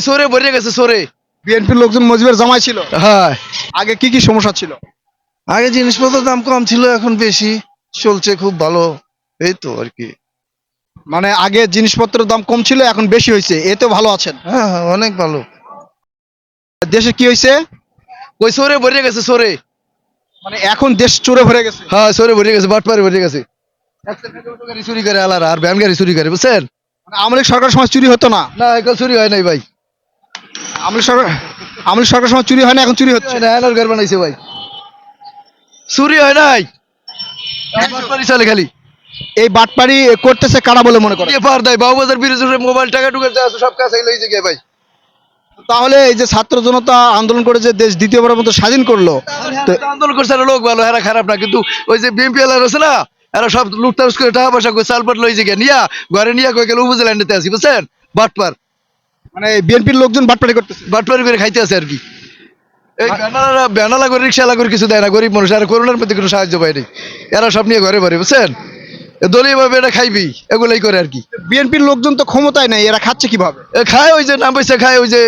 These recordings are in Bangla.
সরে ভরে গেছে সরে। বিএনপির লোকজন মজিবের জামাই ছিল। হ্যাঁ। আগে কি কি সমস্যা ছিল? আগে জিনিসপত্রের দাম কম ছিল এখন বেশি। চলছে খুব ভালো। এই তো আর কি। মানে আগে জিনিসপত্রের দাম কম ছিল এখন বেশি হয়েছে। এতে ভালো আছেন। হ্যাঁ হ্যাঁ অনেক ভালো। দেশে কি হয়েছে? ওই সরে ভরে গেছে সরে। মানে এখন দেশ চোরে ভরে গেছে। হ্যাঁ সরে ভরে গেছে বাটপারে ভরে গেছে। গাড়ি চুরি করে আলারা আর ভ্যান গাড়ি চুরি করে বুঝছেন? মানে আমলিক সরকার সময় চুরি হতো না। না এখন চুরি হয় নাই ভাই। আমলিক সরকার আমলিক সরকার সময় চুরি হয় না এখন চুরি হচ্ছে। ঘর বানাইছে ভাই। চুরি হয় নাই? বাটপারি চলে খালি। এই বাটপাড়ি করতেছে কারা বলে মনে করে পার দেয় বাবুবাজার বিরুদ্ধে মোবাইল টাকা টুকা যা আছে সব কাছে লইছে গিয়ে ভাই। তাহলে এই যে ছাত্র জনতা আন্দোলন করে যে দেশ দ্বিতীয়বারের মতো স্বাধীন করল আন্দোলন করছে লোক ভালো এরা খারাপ না কিন্তু ওই যে বিএমপি এলার আছে না এরা সব লুটতারস করে টাকা পয়সা করে চালপাট লইছে গিয়ে নিয়া ঘরে নিয়ে কই গেল উপজেলান্ডেতে আছি বুঝছেন? বাটপার মানে বিএনপির লোকজন বাটপাড়ি করতেছে। বাটপারি করে খাইতে আছে আর কি। এই ব্যানালা ব্যানালা করে কিছু দেয় না গরিব মানুষ আর করোনার মধ্যে কোনো সাহায্য পায়নি এরা সব নিয়ে ঘরে ঘরে বুঝছেন? দলীয় ভাবে এটা খাইবি এগুলাই করে আর কি। বিএনপির লোকজন তো ক্ষমতায় নেই এরা খাচ্ছে কীভাবে? খায় ওই যে নাম পয়সা খায় ওই যে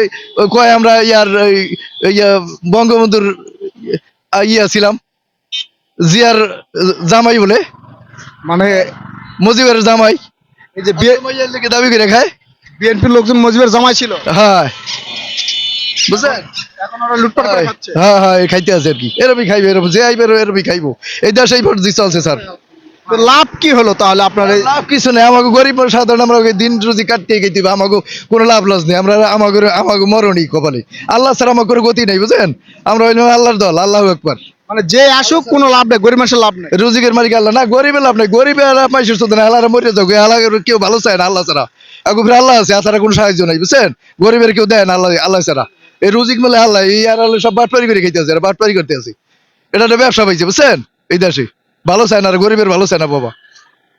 কয় আমরা ইয়ার ইয়া বঙ্গবন্ধুর ইয়া ছিলাম জিয়ার জামাই বলে। মানে মুজিবের জামাই। এই যে দাবি করে খায়। বিএনপির লোকজন মজিবের জামাই ছিল। হ্যাঁ। বুঝছেন এখন ওরা লুটপাট করে খাচ্ছে। হ্যাঁ হ্যাঁ এই খাইতে আছে আর কি। এরমই খাইবে এরকম যে আইবে এরমই খাইবো। এই দেশ এই পর্যন্ত চলছে স্যার। লাভ কি হলো তাহলে আপনার লাভ কিছু নেই আমাকে গরিব সাধারণ আমরা দিন রুজি কাটতে আমাকে কোনো লাভ লস নেই। আমরা আমাকে আমাকে মরণই কপালে। আল্লাহ স্যার গতি নেই বুঝেন আমরা আল্লাহর দল আল্লাহ একবার মানে যে আসুক, কোনো লাভ নেই গরিব মানুষের লাভ নেই। রুজিকের মালিক আল্লাহ না, গরিবের লাভ নেই। গরিবের আর মাইশের সাথে না আল্লাহর মরে আল্লাহ কেউ ভালো চায় না, আল্লাহ ছাড়া। ফিরে আল্লাহ আছে তাছাড়া কোনো সাহায্য নাই, বুঝছেন? গরিবের কেউ দেয় না, আল্লাহ আল্লাহ ছাড়া। এই রুজিক মেলে আল্লাহ, এই আর আল্লাহ সব বাটপারি করে খেতে আছে বাটপারি করতে আছে। এটা ব্যবসা পাইছে, বুঝছেন? এই দেশে। ভালো চায় না, আর গরিবের ভালো চায় না, বাবা।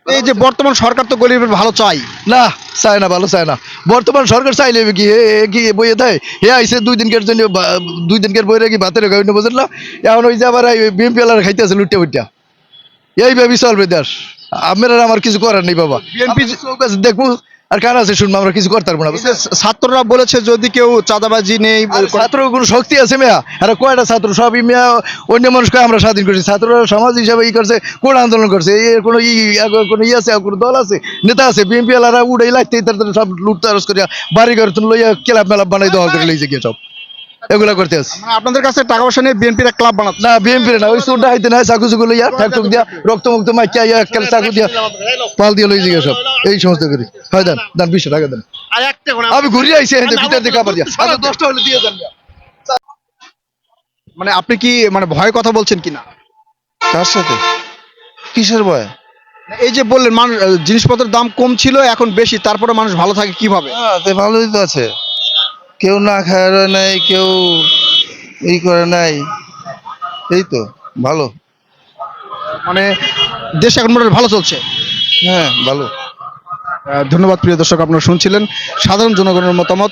এই যে বর্তমান সরকার তো গরিবের ভালো চাই। না চায় না ভালো চায় না। বর্তমান সরকার চাইলে কি হে কি বইয়ে দেয়? হে আইসে দুই দিনকের জন্য দুই দিনকের বই কি ভাতের গাড়ি বোঝেন না? এখন ওই যে আবার বিএমপি আলার খাইতে আছে লুটে উঠটা এই ভাবি চলবে দেশ। আপনারা আমার কিছু করার নেই বাবা। আছে দেখব। আর কার আছে শুনব আমরা কিছু করতে পারব না। ছাত্ররা বলেছে যদি কেউ চাঁদাবাজি নেই ছাত্র কোনো শক্তি আছে মেয়া? আর কয়টা ছাত্র? সবই মেয়া অন্য মানুষকে আমরা স্বাধীন করছি। ছাত্ররা সমাজ হিসাবে ই করছে কোন আন্দোলন করছে? এই কোনো ই কোনো ই আছে কোনো দল আছে? নেতা আছে বিএনপি এলারা উড়াই লাগতে সব লুটতারস করিয়া বাড়ি ঘর তুমি লইয়া ক্লাব মেলা বানাই দেওয়া করে লইছে গিয়ে সব। এগুলা করতে আছে। মানে আপনাদের কাছে টাকা পয়সা নিয়ে বিএনপির এক ক্লাব বানাচ্ছে? না বিএনপি না ওই চোরটা হাইতে না চাকু চুকু লইয়া দিয়া রক্ত মুক্ত মাইকিয়া ইয়া একটা চাকু দিয়া পাল দিয়ে সব। এই সমস্ত করি। হয় দেন দেন বিশটা টাকা দেন। আমি ঘুরিয়ে আইছি ভিতর দিকে আবার দিয়া। আচ্ছা দশটা হলে দিয়ে দেন। মানে আপনি কি মানে ভয় কথা বলছেন কিনা? কার সাথে? কিসের ভয়? এই যে বললেন মানুষ জিনিসপত্রের দাম কম ছিল এখন বেশি তারপরে মানুষ ভালো থাকে কীভাবে? হ্যাঁ ভালোই তো আছে। কেউ না খায় নাই কেউ এই করে নাই। এই তো ভালো। মানে দেশ এখন মোটামুটি ভালো চলছে। হ্যাঁ ভালো। ধন্যবাদ প্রিয় দর্শক আপনারা শুনছিলেন সাধারণ জনগণের মতামত।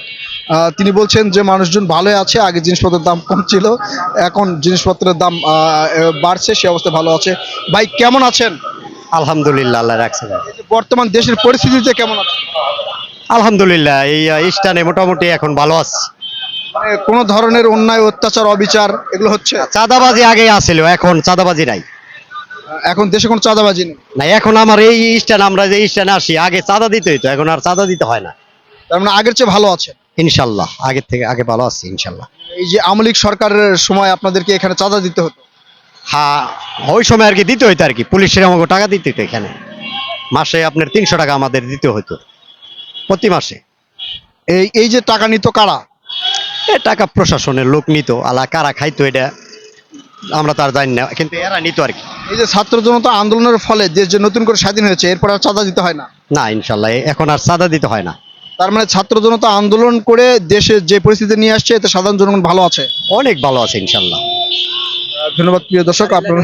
তিনি বলছেন যে মানুষজন ভালোই আছে আগে জিনিসপত্রের দাম কম ছিল এখন জিনিসপত্রের দাম বাড়ছে সে অবস্থা ভালো আছে। ভাই কেমন আছেন? আলহামদুলিল্লাহ আল্লাহ রাখছে। বর্তমান দেশের পরিস্থিতিতে কেমন আছেন? আলহামদুলিল্লাহ এই স্থানে মোটামুটি এখন ভালো আছে। মানে কোনো ধরনের অন্যায় অত্যাচার অবিচার এগুলো হচ্ছে? চাঁদাবাজি আগে আসছিল এখন চাঁদাবাজি নাই। এখন দেশে কোনো চাঁদাবাজি নেই? না এখন আমার এই স্ট্যান্ড আমরা যে স্ট্যান্ডে আসি আগে চাঁদা দিতে হইতো এখন আর চাঁদা দিতে হয় না। তার মানে আগের চেয়ে ভালো আছে? ইনশাল্লাহ আগের থেকে আগে ভালো আছে ইনশাল্লাহ। এই যে আমলিক সরকারের সময় আপনাদেরকে এখানে চাঁদা দিতে হতো? হ্যাঁ ওই সময় আর কি দিতে হইতো আর কি পুলিশের আমাকে টাকা দিতে হইতো এখানে। মাসে আপনার তিনশো টাকা আমাদের দিতে হইতো। প্রতি মাসে। এই এই যে টাকা নিত কারা? এ টাকা প্রশাসনের লোক নিত। আলা কারা খাইতো এটা? আমরা তার জানি না কিন্তু এরা নিত আর কি। এই যে ছাত্র জনতা আন্দোলনের ফলে দেশ যে নতুন করে স্বাধীন হয়েছে এরপর আর চাঁদা দিতে হয় না? না ইনশাল্লাহ এখন আর চাঁদা দিতে হয় না। তার মানে ছাত্র জনতা আন্দোলন করে দেশে যে পরিস্থিতি নিয়ে আসছে এতে সাধারণ জনগণ ভালো আছে? অনেক ভালো আছে ইনশাল্লাহ। ধন্যবাদ প্রিয় দর্শক আপনারা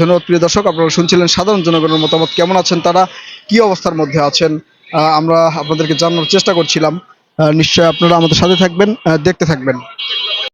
ধন্যবাদ প্রিয় দর্শক আপনারা শুনছিলেন সাধারণ জনগণের মতামত। কেমন আছেন তারা? কি অবস্থার মধ্যে আছেন? আমরা আপনাদেরকে জানানোর চেষ্টা করছিলাম। নিশ্চয় আপনারা আমাদের সাথে থাকবেন দেখতে থাকবেন।